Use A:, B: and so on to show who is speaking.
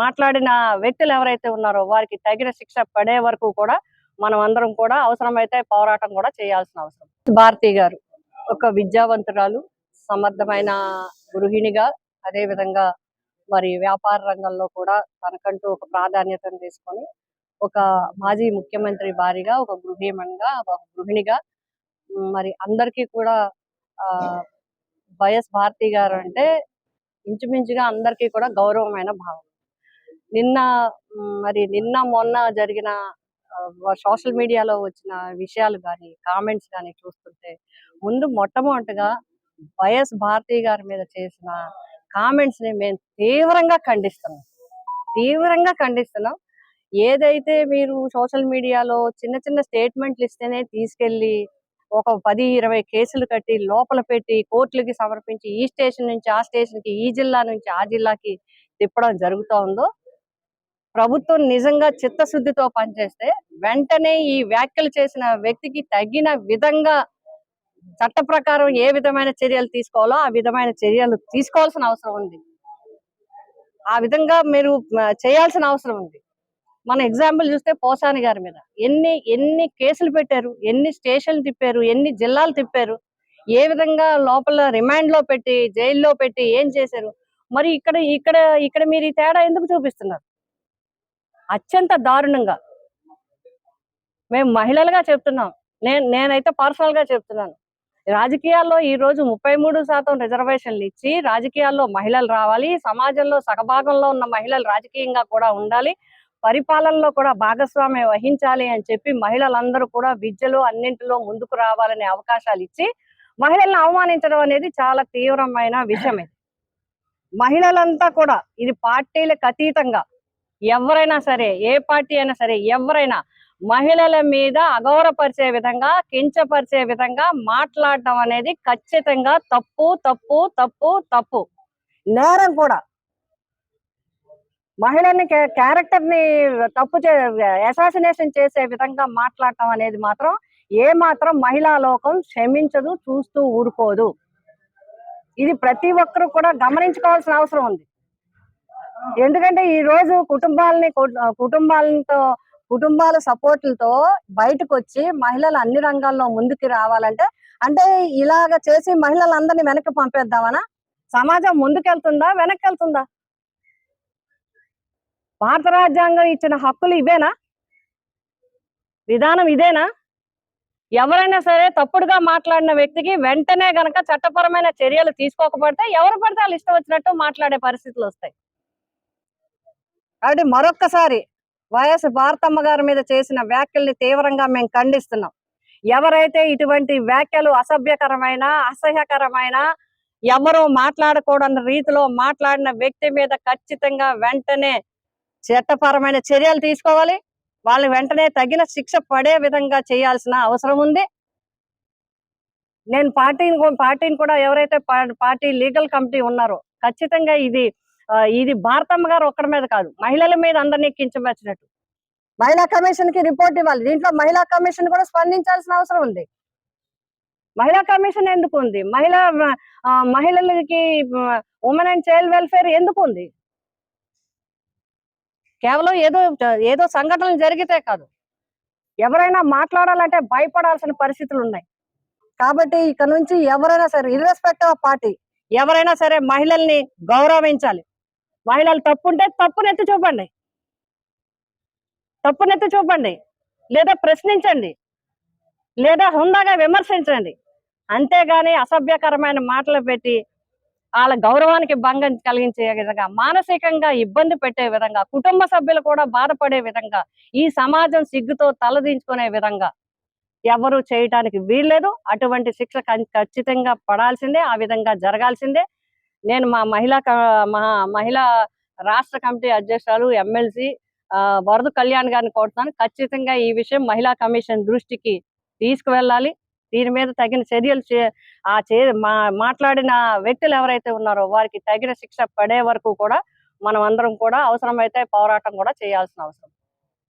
A: మాట్లాడిన వ్యక్తులు ఎవరైతే ఉన్నారో వారికి తగిన శిక్ష పడే వరకు కూడా మనం అందరం కూడా అవసరమైతే పోరాటం కూడా చేయాల్సిన అవసరం. భారతి గారు ఒక విద్యావంతురాలు సమర్థమైన గృహిణిగా అదే విధంగా మరి వ్యాపార రంగంలో కూడా తనకంటూ ఒక ప్రాధాన్యతను తీసుకొని ఒక మాజీ ముఖ్యమంత్రి భారీగా ఒక గృహిణిగా ఒక గృహిణిగా మరి అందరికీ కూడా ఆ వైఎస్ భారతి గారు అంటే ఇంచుమించుగా అందరికీ కూడా గౌరవమైన భావం. నిన్న మరి నిన్న మొన్న జరిగిన సోషల్ మీడియాలో వచ్చిన విషయాలు కానీ కామెంట్స్ కానీ చూస్తుంటే ముందు మొట్టమొదటిగా వైఎస్ భారతి గారి మీద చేసిన కామెంట్స్ని మేము తీవ్రంగా ఖండిస్తున్నాం. తీవ్రంగా ఖండిస్తున్నాం. ఏదైతే మీరు సోషల్ మీడియాలో చిన్న చిన్న స్టేట్మెంట్లు ఇస్తేనే తీసుకెళ్ళి ఒక పది ఇరవై కేసులు కట్టి లోపల పెట్టి కోర్టులకి సమర్పించి ఈ స్టేషన్ నుంచి ఆ స్టేషన్కి ఈ జిల్లా నుంచి ఆ జిల్లాకి తిప్పడం జరుగుతూ ఉందో ప్రభుత్వం నిజంగా చిత్తశుద్ధితో పనిచేస్తే వెంటనే ఈ వ్యాఖ్యలు చేసిన వ్యక్తికి తగిన విధంగా చట్ట ప్రకారం ఏ విధమైన చర్యలు తీసుకోవాలో ఆ విధమైన చర్యలు తీసుకోవాల్సిన అవసరం ఉంది. ఆ విధంగా మీరు చేయాల్సిన అవసరం ఉంది. మన ఎగ్జాంపుల్ చూస్తే పోసాని గారి మీద. ఎన్ని ఎన్ని కేసులు పెట్టారు ఎన్ని స్టేషన్లు తిప్పారు ఎన్ని జిల్లాలు తిప్పారు ఏ విధంగా లోపల రిమాండ్లో పెట్టి జైల్లో పెట్టి ఏం చేశారు మరి ఇక్కడ ఇక్కడ ఇక్కడ మీరు ఈ తేడా ఎందుకు చూపిస్తున్నారు? అత్యంత దారుణంగా. మేము మహిళలుగా చెప్తున్నాం. నేను నేనైతే పర్సనల్గా చెప్తున్నాను. రాజకీయాల్లో ఈ రోజు ముప్పై మూడు శాతం రిజర్వేషన్లు ఇచ్చి రాజకీయాల్లో మహిళలు రావాలి సమాజంలో సగభాగంలో ఉన్న మహిళలు రాజకీయంగా కూడా ఉండాలి పరిపాలనలో కూడా భాగస్వామ్యం వహించాలి అని చెప్పి మహిళలందరూ కూడా విద్యలో అన్నింటిలో ముందుకు రావాలనే అవకాశాలు ఇచ్చి మహిళల్ని అవమానించడం అనేది చాలా తీవ్రమైన విషయం ఇది మహిళలంతా కూడా ఇది పార్టీలకు అతీతంగా ఎవరైనా సరే ఏ పార్టీ అయినా సరే ఎవరైనా మహిళల మీద అగౌరవపరిచే విధంగా కించపరిచే విధంగా మాట్లాడటం అనేది ఖచ్చితంగా తప్పు తప్పు తప్పు తప్పు. నేరం కూడా. మహిళని క్యారెక్టర్ని తప్పు అసాసినేషన్ చేసే విధంగా మాట్లాడటం అనేది మాత్రం ఏ మాత్రం మహిళా లోకం క్షమించదు చూస్తూ ఊరుకోదు. ఇది ప్రతి ఒక్కరు కూడా గమనించుకోవాల్సిన అవసరం ఉంది. ఎందుకంటే ఈ రోజు కుటుంబాలని కుటుంబాలతో కుటుంబాల సపోర్ట్లతో బయటకు వచ్చి మహిళలు అన్ని రంగాల్లో ముందుకు రావాలంటే అంటే ఇలాగ చేసి మహిళలందరినీ వెనక్కి పంపేద్దామనా? సమాజం ముందుకెళ్తుందా? వెనక్కి వెళ్తుందా భారత రాజ్యాంగం ఇచ్చిన హక్కులు ఇవేనా? విధానం ఇదేనా? ఎవరైనా సరే తప్పుడుగా మాట్లాడిన వ్యక్తికి వెంటనే గనక చట్టపరమైన చర్యలు తీసుకోకపోతే ఎవరు పడితే వాళ్ళు ఇష్టం వచ్చినట్టు మాట్లాడే పరిస్థితులు వస్తాయి. కాబట్టి మరొక్కసారి వైఎస్ భారతమ్మ గారి మీద చేసిన వ్యాఖ్యల్ని తీవ్రంగా మేము ఖండిస్తున్నాం. ఎవరైతే ఇటువంటి వ్యాఖ్యలు అసభ్యకరమైన అసహ్యకరమైన ఎవరు మాట్లాడకూడని రీతిలో మాట్లాడిన వ్యక్తి మీద ఖచ్చితంగా వెంటనే చట్టపరమైన చర్యలు తీసుకోవాలి. వాళ్ళు వెంటనే తగిన శిక్ష పడే విధంగా చేయాల్సిన అవసరం ఉంది. నేను పార్టీని పార్టీని కూడా ఎవరైతే పార్టీ లీగల్ కమిటీ ఉన్నారో ఖచ్చితంగా ఇది ఇది భారతమ్మ గారు ఒక్కడి మీద కాదు మహిళల మీద అందరినీ కించపరిచినట్టు మహిళా కమిషన్కి రిపోర్ట్ ఇవ్వాలి. దీంట్లో మహిళా కమిషన్ కూడా స్పందించాల్సిన అవసరం ఉంది. మహిళా కమిషన్ ఎందుకు ఉంది? మహిళా మహిళలకి ఉమెన్ అండ్ చైల్డ్ వెల్ఫేర్ ఎందుకు ఉంది? కేవలం ఏదో ఏదో సంఘటనలు జరిగితే కాదు. ఎవరైనా మాట్లాడాలంటే భయపడాల్సిన పరిస్థితులు ఉన్నాయి. కాబట్టి ఇక నుంచి ఎవరైనా సరే ఇర్రెస్పెక్టివ్ ఆఫ్ పార్టీ ఎవరైనా సరే మహిళల్ని గౌరవించాలి. మహిళలు తప్పుంటే తప్పునెత్తి చూపండి. తప్పునెత్తి చూపండి. లేదా ప్రశ్నించండి. లేదా హుందాగా విమర్శించండి. అంతేగాని అసభ్యకరమైన మాటలు పెట్టి వాళ్ళ గౌరవానికి భంగం కలిగించే విధంగా మానసికంగా ఇబ్బంది పెట్టే విధంగా కుటుంబ సభ్యులు కూడా బాధపడే విధంగా ఈ సమాజం సిగ్గుతో తలదించుకునే విధంగా ఎవరు చేయటానికి వీల్లేదు. అటువంటి శిక్ష ఖచ్చితంగా పడాల్సిందే ఆ విధంగా జరగాల్సిందే. నేను మా మహిళా క- మా మహిళా రాష్ట్ర కమిటీ అధ్యక్షురాలు ఎమ్మెల్సీ వరద కళ్యాణ్ గారిని కోరుతున్నాను. ఖచ్చితంగా ఈ విషయం మహిళా కమిషన్ దృష్టికి తీసుకువెళ్ళాలి. దీని మీద తగిన చర్యలు చే- ఆ చే మా మాట్లాడిన వ్యక్తులు ఎవరైతే ఉన్నారో వారికి తగిన శిక్ష పడే వరకు కూడా మనం అందరం కూడా అవసరమైతే పోరాటం కూడా చేయాల్సిన అవసరం.